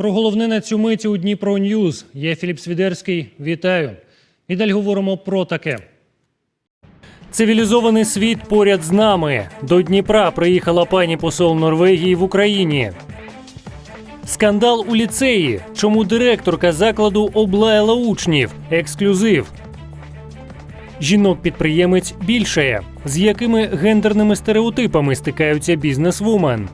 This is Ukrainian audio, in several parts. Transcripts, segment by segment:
Про головне на цю миті у Дніпро Ньюз. Я Філіп Свідерський. Вітаю. І далі говоримо про таке. Цивілізований світ поряд з нами. До Дніпра приїхала пані посол Норвегії в Україні. Скандал у ліцеї. Чому директорка закладу облаяла учнів? Ексклюзив. Жінок-підприємець більшає. З якими гендерними стереотипами стикаються бізнесвумен?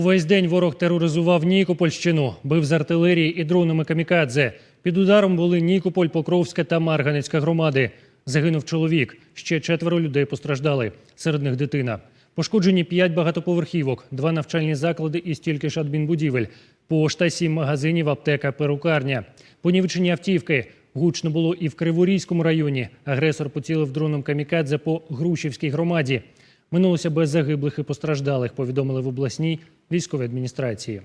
Увесь день ворог тероризував Нікопольщину, бив з артилерії і дронами камікадзе. Під ударом були Нікополь, Покровська та Марганецька громади. Загинув чоловік. Ще четверо людей постраждали. Серед них дитина. Пошкоджені п'ять багатоповерхівок, два навчальні заклади і стільки ж адмінбудівель, пошта, сім магазинів, аптека, перукарня. Понівечені автівки. Гучно було і в Криворізькому районі. Агресор поцілив дроном камікадзе по Грушівській громаді. Минулося без загиблих і постраждалих, повідомили в обласній військовій адміністрації.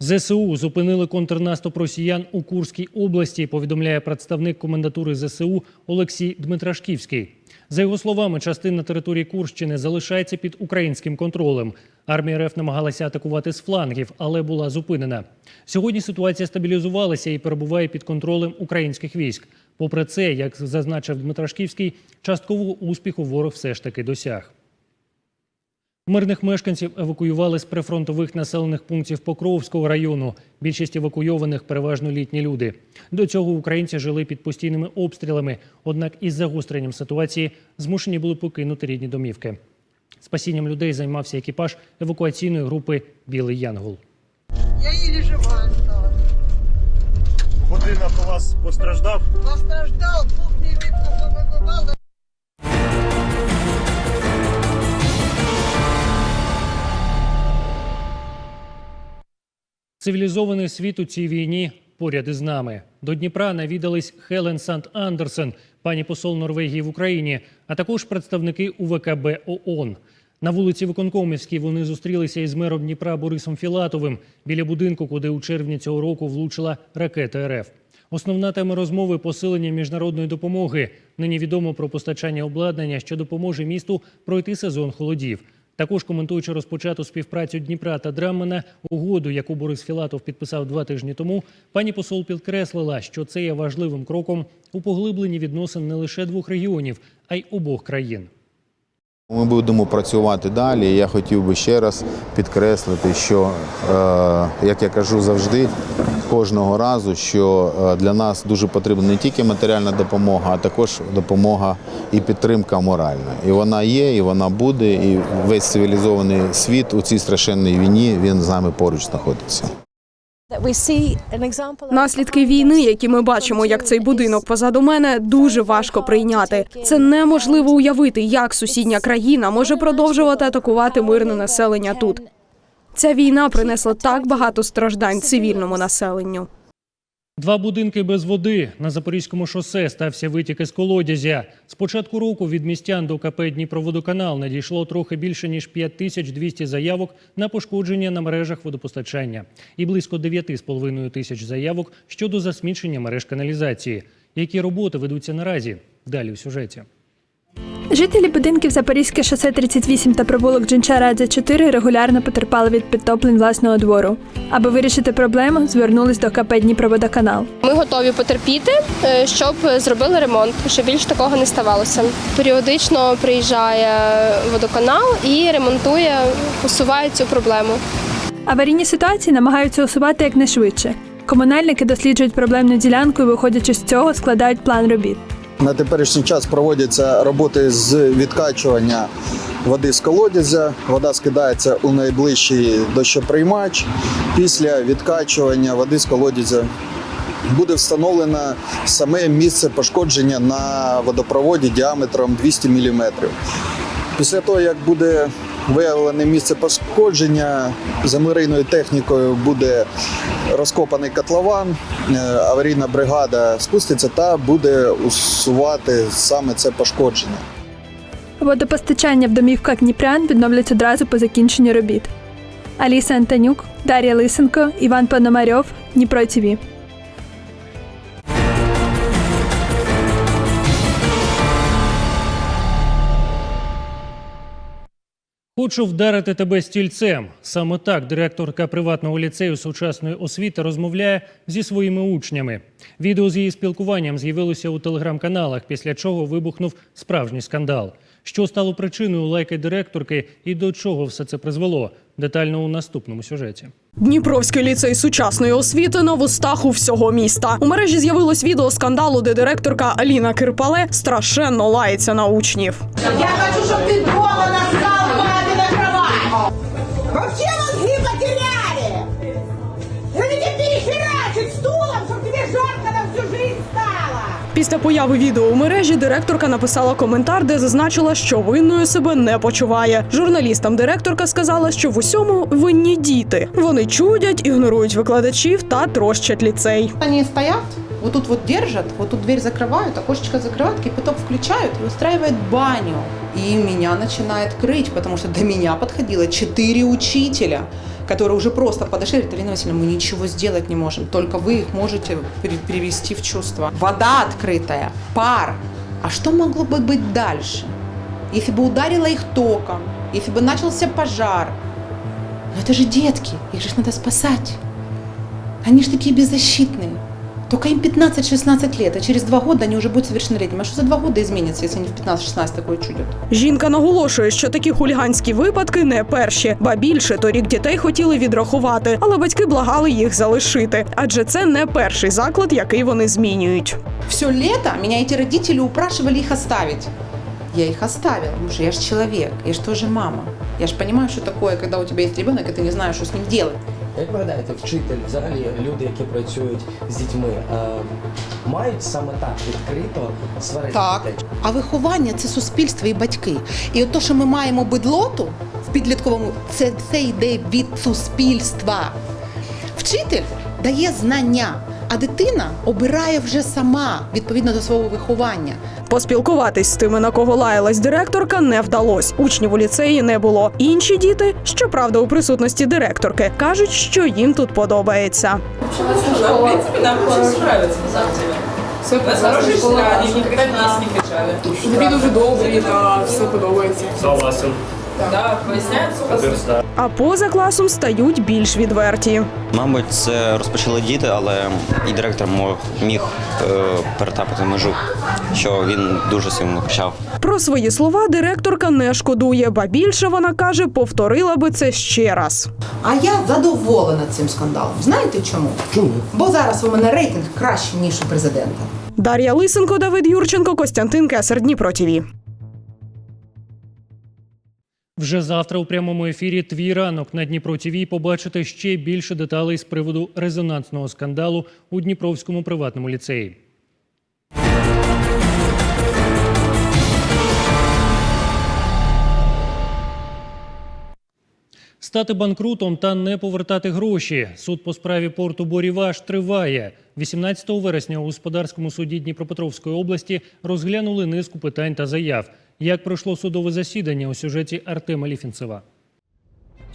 ЗСУ зупинили контрнаступ росіян у Курській області, повідомляє представник комендатури ЗСУ Олексій Дмитрашківський. За його словами, частина території Курщини залишається під українським контролем. Армія РФ намагалася атакувати з флангів, але була зупинена. Сьогодні ситуація стабілізувалася і перебуває під контролем українських військ. Попри це, як зазначив Дмитрашківський, часткового успіху ворог все ж таки досяг. Мирних мешканців евакуювали з прифронтових населених пунктів Покровського району. Більшість евакуйованих переважно літні люди. До цього українці жили під постійними обстрілами, однак із загостренням ситуації змушені були покинути рідні домівки. Спасінням людей займався екіпаж евакуаційної групи Білий Янгол. Я еле жива осталась. Будинок у вас постраждав? Постраждал, кухни вікна повибивало. Цивілізований світ у цій війні поряд із нами. До Дніпра навідались Хелен Сант Андерсен, пані посол Норвегії в Україні, а також представники УВКБ ООН. На вулиці Виконкомівській вони зустрілися із мером Дніпра Борисом Філатовим біля будинку, куди у червні цього року влучила ракета РФ. Основна тема розмови посилення міжнародної допомоги. Нині відомо про постачання обладнання, що допоможе місту пройти сезон холодів. Також коментуючи розпочату співпрацю Дніпра та Драммена, угоду, яку Борис Філатов підписав два тижні тому, пані посол підкреслила, що це є важливим кроком у поглибленні відносин не лише двох регіонів, а й обох країн. Ми будемо працювати далі. Я хотів би ще раз підкреслити, що, е, як я кажу завжди, кожного разу, що е, для нас дуже потрібна не тільки матеріальна допомога, а також допомога і підтримка моральна. І вона є, і вона буде, і весь цивілізований світ у цій страшенній війні він з нами поруч знаходиться. Наслідки війни, які ми бачимо, як цей будинок позаду мене, дуже важко прийняти. Це неможливо уявити, як сусідня країна може продовжувати атакувати мирне населення тут. Ця війна принесла так багато страждань цивільному населенню. Два будинки без води на Запорізькому шосе стався витік із колодязя. З початку року від містян до КП Дніпроводоканал надійшло трохи більше ніж 5200 заявок на пошкодження на мережах водопостачання і близько 9,5 тисяч заявок щодо засмічення мереж каналізації. Які роботи ведуться наразі? Далі у сюжеті. Жителі будинків Запорізьке шосе 38 та провулок Джинчарадзе 4 регулярно потерпали від підтоплень власного двору. Аби вирішити проблему, звернулись до КП Дніпроводоканал. Ми готові потерпіти, е, щоб зробили ремонт, щоб більш такого не ставалося. Періодично приїжджає водоканал і ремонтує, усуває цю проблему. Аварійні ситуації намагаються усувати якнайшвидше. Комунальники досліджують проблемну ділянку і, виходячи з цього, складають план робіт. На теперішній час проводяться роботи з відкачування води з колодязя. Вода скидається у найближчий дощоприймач. Після відкачування води з колодязя буде встановлено саме місце пошкодження на водопроводі діаметром 200 мм. Після того, як буде виявлене місце пошкодження, замирийною технікою буде розкопаний котлован, е, аварійна бригада спуститься та буде усувати саме це пошкодження. Водопостачання в домівках Дніпрян відновлять одразу по закінченню робіт. Аліса Антонюк, Дар'я Лисенко, Іван Пономарьов, Дніпро ТІВІ. Хочу вдарити тебе стільцем. Саме так директорка приватного ліцею сучасної освіти розмовляє зі своїми учнями. Відео з її спілкуванням з'явилося у телеграм-каналах, після чого вибухнув справжній скандал. Що стало причиною лайки директорки і до чого все це призвело? Детально у наступному сюжеті. Дніпровський ліцей сучасної освіти на вустах у всього міста. У мережі з'явилось відео скандалу, де директорка Аліна Кирпале страшенно лається на учнів. Я хочу, чтобы ты дома настал Після появи відео у мережі директорка написала коментар, де зазначила, що винною себе не почуває. Журналістам директорка сказала, що в усьому винні діти. Вони чудять, ігнорують викладачів та трощать ліцей. Они стоят, вот тут вот держат, вот тут дверь закрывают, окошечко закрывают, кипяток включают и устраивают баню. И меня начинает крыть, потому что до меня подходило четыре учителя, Которые уже просто подошли говорят, Алина мы ничего сделать не можем, только вы их можете привести в чувство. Вода открытая, пар. А что могло бы быть дальше? Если бы ударило их током, если бы начался пожар. Но это же детки, их же надо спасать. Они же такие беззащитные. Только им 15-16 лет, а через два года они уже будут совершеннолетними. А что за два года изменится, если они в 15-16 такое чудят? Жінка наголошує, що такі хуліганські випадки не перші, ба більше торік дітей хотіли відрахувати, але батьки благали їх залишити, адже це не перший заклад, який вони змінюють. Все лето меня эти родители упрашивали их оставить. Я их оставила, потому что я же человек, я же тоже мама. Я же понимаю, что такое, когда у тебя есть ребенок, и ты не знаешь, что с ним делать. Як ви гадаєте, вчитель, взагалі люди, які працюють з дітьми, е, мають саме так відкрито сварити Так. дітей? А виховання це суспільство і батьки. І от то, що ми маємо бедлоту в підлітковому, це, це йде від суспільства. Вчитель дає знання, а дитина обирає вже сама відповідно до свого виховання. Поспілкуватись з тими, на кого лаялась директорка, не вдалось. Учнів у ліцеї не було. Інші діти, щоправда, у присутності директорки, кажуть, що їм тут подобається. В принципе, нам деле. Все хорошие школа, никогда нас не кричали. Тобі дуже добрий та все подобається. Согласен. А поза класом стають більш відверті. Мабуть, це розпочали діти, але і директор міг е, перетапити межу, що він дуже сильно почав. Про свої слова директорка не шкодує, ба більше вона каже, повторила би це ще раз. А я задоволена цим скандалом. Знаєте чому? Чому? Бо зараз у мене рейтинг кращий, ніж у президента. Дар'я Лисенко, Давид Юрченко, Костянтин Кесар, Дніпро ТІВІ. Вже завтра у прямому ефірі Твій ранок на Дніпро ТІВІ побачите ще більше деталей з приводу резонансного скандалу у Дніпровському приватному ліцеї. Стати банкрутом та не повертати гроші. Суд по справі порту Боріваш триває. 18 вересня у господарському суді Дніпропетровської області розглянули низку питань та заяв. Як пройшло судове засідання у сюжеті Артема Ліфінцева.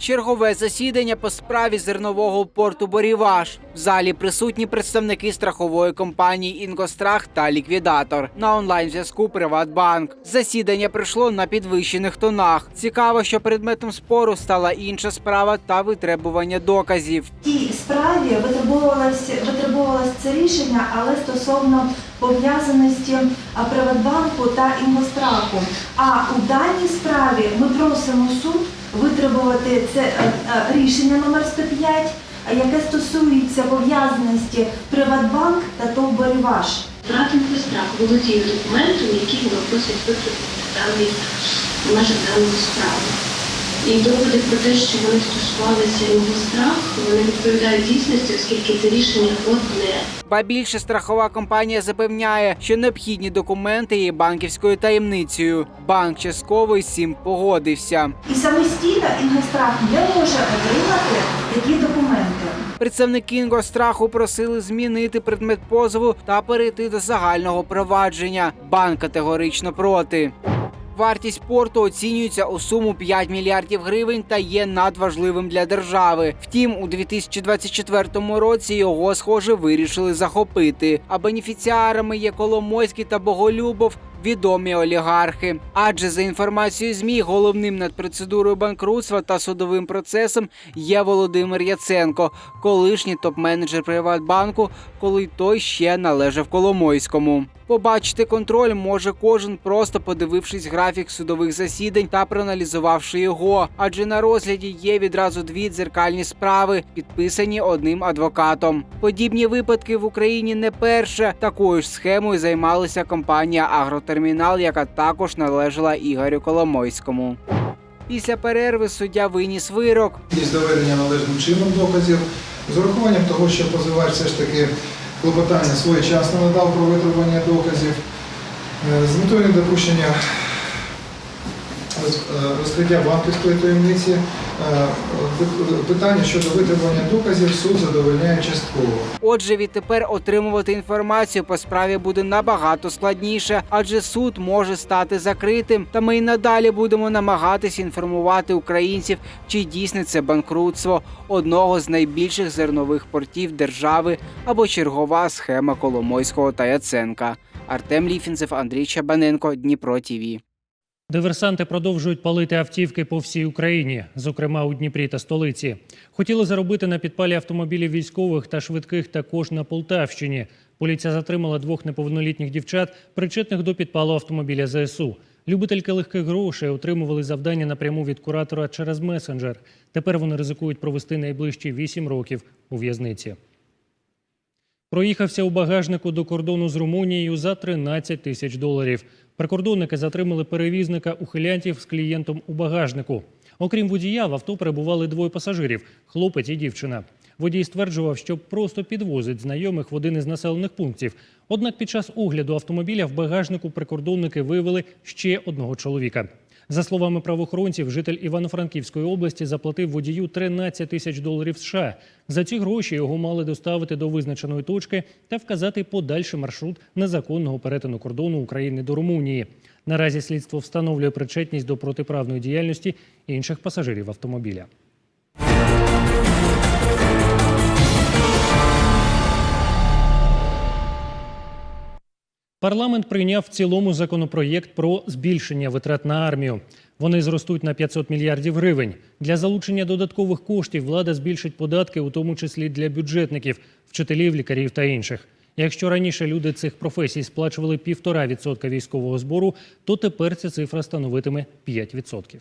Чергове засідання по справі зернового порту Боріваш. В залі присутні представники страхової компанії Інгострах та ліквідатор на онлайн зв'язку Приватбанк. Засідання пройшло на підвищених тонах. Цікаво, що предметом спору стала інша справа та витребування доказів. В тій справі витребувалось, витребувалось це рішення, але стосовно пов'язаності Приватбанку та Інгостраху. А у даній справі ми просимо суд витребувати це е, е, рішення номер 105, яке стосується пов'язаності Приватбанк та ТОВ «Боріваш». Брат Інгострах володіє документом, який просить викликати в межах даної справи. І доводи про те, що вони стосувалися його страх, вони відповідають дійсності, оскільки це рішення одне. Ба більше страхова компанія запевняє, що необхідні документи є банківською таємницею. Банк частково із цим погодився. І самостійно Інгострах не може отримати такі документи. Представники Інгостраху просили змінити предмет позову та перейти до загального провадження. Банк категорично проти. Вартість порту оцінюється у суму 5 мільярдів гривень та є надважливим для держави. Втім, у 2024 році його, схоже, вирішили захопити. А бенефіціарами є Коломойський та Боголюбов. Відомі олігархи. Адже за інформацією ЗМІ, головним над процедурою банкрутства та судовим процесом є Володимир Яценко, колишній топ-менеджер Приватбанку, коли той ще належав Коломойському. Побачити контроль може кожен, просто подивившись графік судових засідань та проаналізувавши його. Адже на розгляді є відразу дві дзеркальні справи, підписані одним адвокатом. Подібні випадки в Україні не перше. Такою ж схемою займалася компанія Агротермінал, яка також належала Ігорю Коломойському. Після перерви суддя виніс вирок. із доведення належним чином доказів, з урахуванням того, що позивач все ж таки клопотання своєчасно надав про витребування доказів, е, з метою е, розкриття банківської таємниці, е, питання щодо витребування доказів суд задовольняє частково. Отже, відтепер отримувати інформацію по справі буде набагато складніше, адже суд може стати закритим. Та ми й надалі будемо намагатись інформувати українців, чи дійсне це банкрутство одного з найбільших зернових портів держави або чергова схема Коломойського та Яценка. Артем Ліфінцев, Андрій Чабаненко, Дніпро ТІВІ. Диверсанти продовжують палити автівки по всій Україні, зокрема у Дніпрі та столиці. Хотіли заробити на підпалі автомобілів військових та швидких також на Полтавщині. Поліція затримала двох неповнолітніх дівчат, причетних до підпалу автомобіля ЗСУ. Любительки легких грошей отримували завдання напряму від куратора через месенджер. Тепер вони ризикують провести найближчі 8 років у в'язниці. Проїхався у багажнику до кордону з Румунією за 13 тисяч доларів. Прикордонники затримали перевізника ухилянтів з клієнтом у багажнику. Окрім водія, в авто перебували двоє пасажирів хлопець і дівчина. Водій стверджував, що просто підвозить знайомих в один із населених пунктів. Однак під час огляду автомобіля в багажнику прикордонники виявили ще одного чоловіка. За словами правоохоронців, житель Івано-Франківської області заплатив водію 13 тисяч доларів США. За ці гроші його мали доставити до визначеної точки та вказати подальший маршрут незаконного перетину кордону України до Румунії. Наразі слідство встановлює причетність до протиправної діяльності інших пасажирів автомобіля. Парламент прийняв в цілому законопроєкт про збільшення витрат на армію. Вони зростуть на 500 мільярдів гривень. Для залучення додаткових коштів влада збільшить податки, у тому числі для бюджетників, вчителів, лікарів та інших. Якщо раніше люди цих професій сплачували 1,5% військового збору, то тепер ця цифра становитиме 5%.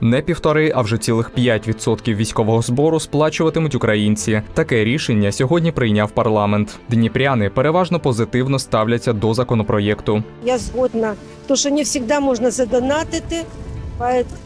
Не півтори, а вже цілих 5% військового збору сплачуватимуть українці. Таке рішення сьогодні прийняв парламент. Дніпряни переважно позитивно ставляться до законопроєкту. Я згодна, тому що не завжди можна задонатити,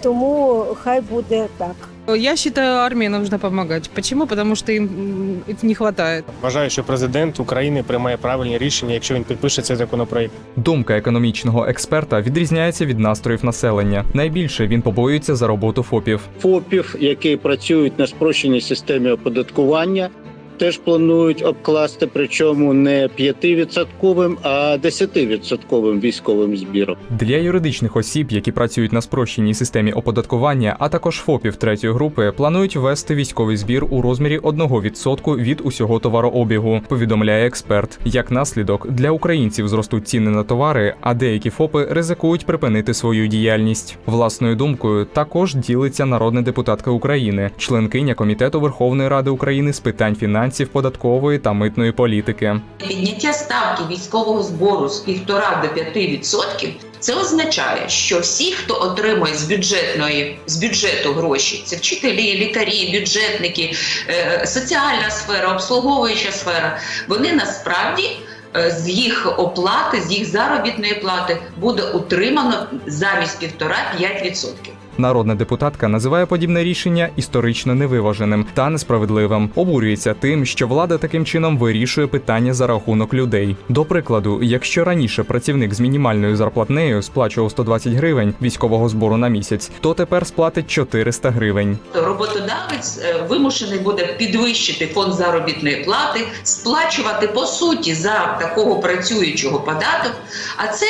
тому хай буде так. Я считаю, армии нужно помогать. Почему? Потому что им м, это не хватает. Вважаю, що президент України приймає правильні рішення, якщо він підпише цей законопроект. Думка економічного експерта відрізняється від настроїв населення. Найбільше він побоюється за роботу ФОПів. ФОПів, які працюють на спрощеній системі оподаткування, теж планують обкласти, причому не 5-відсотковим, а 10-відсотковим військовим збіром. Для юридичних осіб, які працюють на спрощеній системі оподаткування, а також ФОПів третьої групи, планують ввести військовий збір у розмірі 1% від усього товарообігу. Повідомляє експерт. Як наслідок, для українців зростуть ціни на товари, а деякі ФОПи ризикують припинити свою діяльність. Власною думкою також ділиться народна депутатка України, членкиня комітету Верховної Ради України з питань фінансів, податкової та митної політики. Підняття ставки військового збору з 1,5 до 5% це означає, що всі, хто отримує з бюджетної з бюджету гроші, це вчителі, лікарі, бюджетники, е, соціальна сфера, обслуговуюча сфера, вони насправді. е, З їх оплати, з їх заробітної плати буде утримано замість 1,5-5%. Народна депутатка називає подібне рішення історично невиваженим та несправедливим. Обурюється тим, що влада таким чином вирішує питання за рахунок людей. До прикладу, якщо раніше працівник з мінімальною зарплатнею сплачував 120 гривень військового збору на місяць, то тепер сплатить 400 гривень. Роботодавець е, вимушений буде підвищити фонд заробітної плати, сплачувати по суті за такого працюючого податок, а це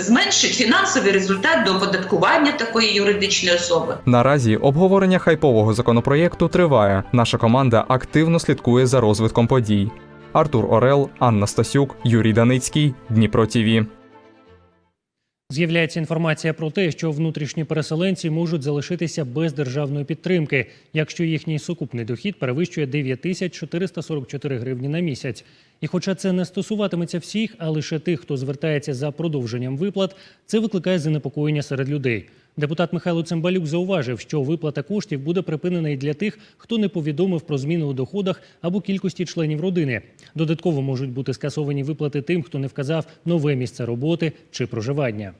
зменшить фінансовий результат до оподаткування такої юридичної особи. Наразі обговорення хайпового законопроєкту триває. Наша команда активно слідкує за розвитком подій. Артур Орел, Анна Стасюк, Юрій Даницький, Дніпро ТІВІ. З'являється інформація про те, що внутрішні переселенці можуть залишитися без державної підтримки, якщо їхній сукупний дохід перевищує 9444 гривні на місяць. І хоча це не стосуватиметься всіх, а лише тих, хто звертається за продовженням виплат, це викликає занепокоєння серед людей. Депутат Михайло Цимбалюк зауважив, що виплата коштів буде припинена і для тих, хто не повідомив про зміни у доходах або кількості членів родини. Додатково можуть бути скасовані виплати тим, хто не вказав нове місце роботи чи проживання.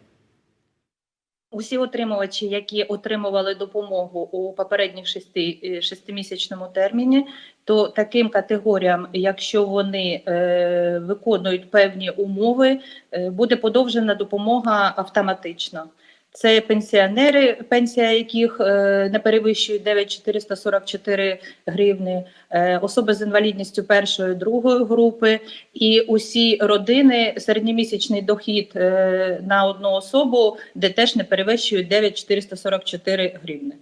Усі отримувачі, які отримували допомогу у попередніх шести, е, шестимісячному терміні, то таким категоріям, якщо вони е, виконують певні умови, е, буде подовжена допомога автоматично. Це пенсіонери, пенсія яких е, не перевищує 9,444 гривни, е, особи з інвалідністю першої другої групи, і усі родини середньомісячний дохід е, на одну особу, де теж не перевищує 9,444 гривни.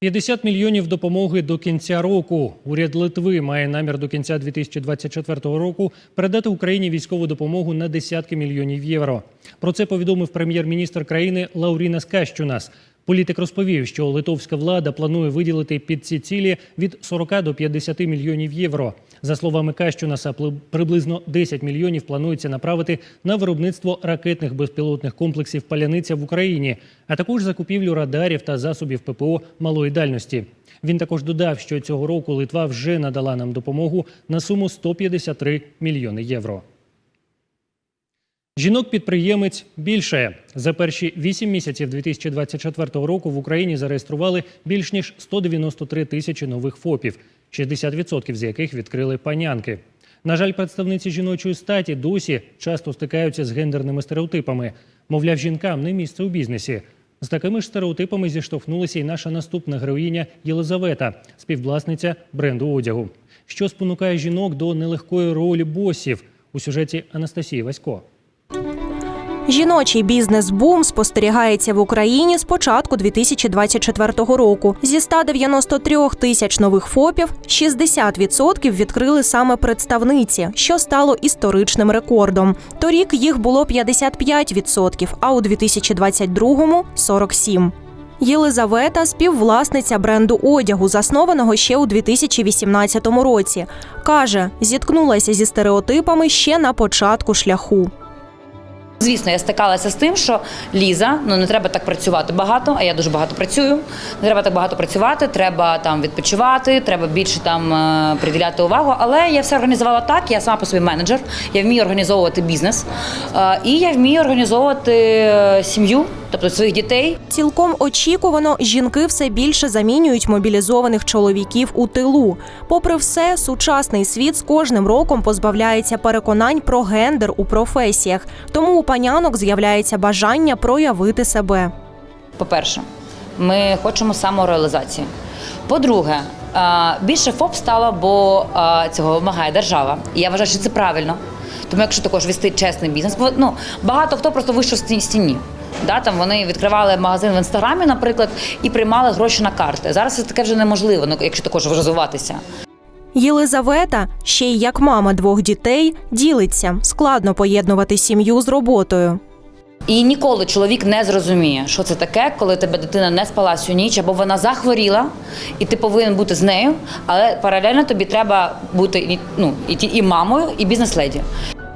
50 мільйонів допомоги до кінця року. Уряд Литви має намір до кінця 2024 року передати Україні військову допомогу на десятки мільйонів євро. Про це повідомив прем'єр-міністр країни Лауріна Кащунас. Політик розповів, що литовська влада планує виділити під ці цілі від 40 до 50 мільйонів євро. За словами Кащунаса, приблизно 10 мільйонів планується направити на виробництво ракетних безпілотних комплексів Паляниця в Україні, а також закупівлю радарів та засобів ППО малої дальності. Він також додав, що цього року Литва вже надала нам допомогу на суму 153 мільйони євро. Жінок-підприємець більше за перші 8 місяців 2024 року в Україні зареєстрували більш ніж 193 тисячі нових ФОПів, 60% з яких відкрили панянки. На жаль, представниці жіночої статі досі часто стикаються з гендерними стереотипами. Мовляв, жінкам не місце у бізнесі. З такими ж стереотипами зіштовхнулася і наша наступна героїня Єлизавета, співвласниця бренду одягу. Що спонукає жінок до нелегкої ролі босів у сюжеті Анастасії Васько. Жіночий бізнес-бум спостерігається в Україні з початку 2024 року. Зі 193 тисяч нових ФОПів 60% відкрили саме представниці, що стало історичним рекордом. Торік їх було 55%, а у 2022 – 47%. Єлизавета співвласниця бренду одягу, заснованого ще у 2018 році. Каже, зіткнулася зі стереотипами ще на початку шляху. Звісно, я стикалася з тим, що Ліза, ну не треба так працювати багато, а я дуже багато працюю. Не треба так багато працювати, треба там відпочивати, треба більше там е, приділяти увагу. Але я все організувала так. Я сама по собі менеджер, я вмію організовувати бізнес е, і я вмію організовувати е, сім'ю, тобто своїх дітей. Цілком очікувано, жінки все більше замінюють мобілізованих чоловіків у тилу. Попри все, сучасний світ з кожним роком позбавляється переконань про гендер у професіях. Тому у панянок з'являється бажання проявити себе. По-перше, ми хочемо самореалізації. По-друге, більше ФОП стало, бо цього вимагає держава. І я вважаю, що це правильно. Тому якщо також вести чесний бізнес, ну багато хто просто вийшов з стіні. Да, там вони відкривали магазин в інстаграмі, наприклад, і приймали гроші на карти. Зараз це таке вже неможливо, ну якщо також розвиватися. Єлизавета, ще й як мама двох дітей, ділиться складно поєднувати сім'ю з роботою. І ніколи чоловік не зрозуміє, що це таке, коли тебе дитина не спала всю ніч, або вона захворіла, і ти повинен бути з нею, але паралельно тобі треба бути ну, і, і мамою, і бізнес-леді.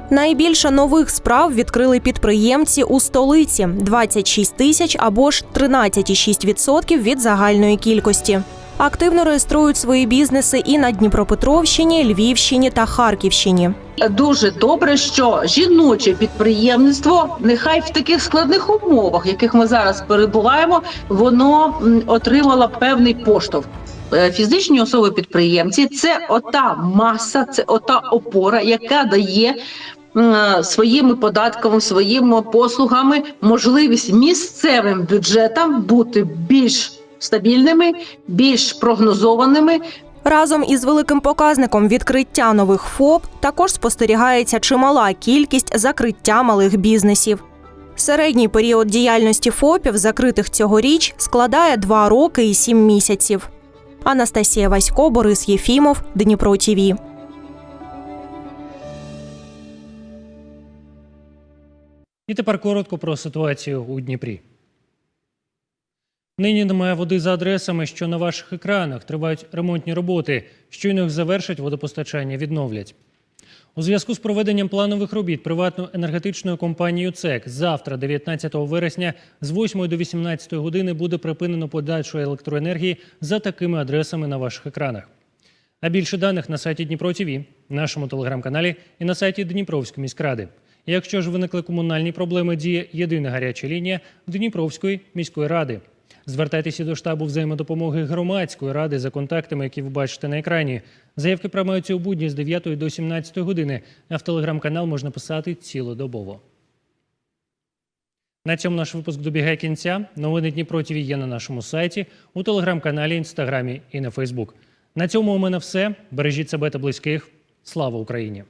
Найбільше нових справ відкрили підприємці у столиці 26 тисяч або ж 13,6% від загальної кількості. Активно реєструють свої бізнеси і на Дніпропетровщині, Львівщині та Харківщині. Дуже добре, що жіноче підприємництво, нехай в таких складних умовах, яких ми зараз перебуваємо, воно отримало певний поштовх. Е, Фізичні особи підприємці це ота маса, це ота опора, яка дає своїми податками, своїми послугами можливість місцевим бюджетам бути більш стабільними, більш прогнозованими. Разом із великим показником відкриття нових ФОП також спостерігається чимала кількість закриття малих бізнесів. Середній період діяльності ФОПів, закритих цьогоріч, складає 2 роки і 7 місяців. Анастасія Васько, Борис Єфімов, Дніпро Тіві. І тепер коротко про ситуацію у Дніпрі. Нині немає води за адресами, що на ваших екранах тривають ремонтні роботи. Щойно їх завершать, водопостачання відновлять. У зв'язку з проведенням планових робіт приватною енергетичною компанією ЦЕК завтра, 19 вересня, з 8 до 18 години буде припинено подачу електроенергії за такими адресами на ваших екранах. А більше даних на сайті Дніпро ТВ, нашому телеграм-каналі і на сайті Дніпровської міськради. Якщо ж виникли комунальні проблеми, діє єдина гаряча лінія Дніпровської міської ради. Звертайтеся до штабу взаємодопомоги громадської ради за контактами, які ви бачите на екрані. Заявки приймаються у будні з 9 до 17 години, а в телеграм-канал можна писати цілодобово. На цьому наш випуск добігає кінця. Новини Дніпро ТВ є на нашому сайті, у телеграм-каналі, інстаграмі і на Фейсбук. На цьому у мене все. Бережіть себе та близьких. Слава Україні!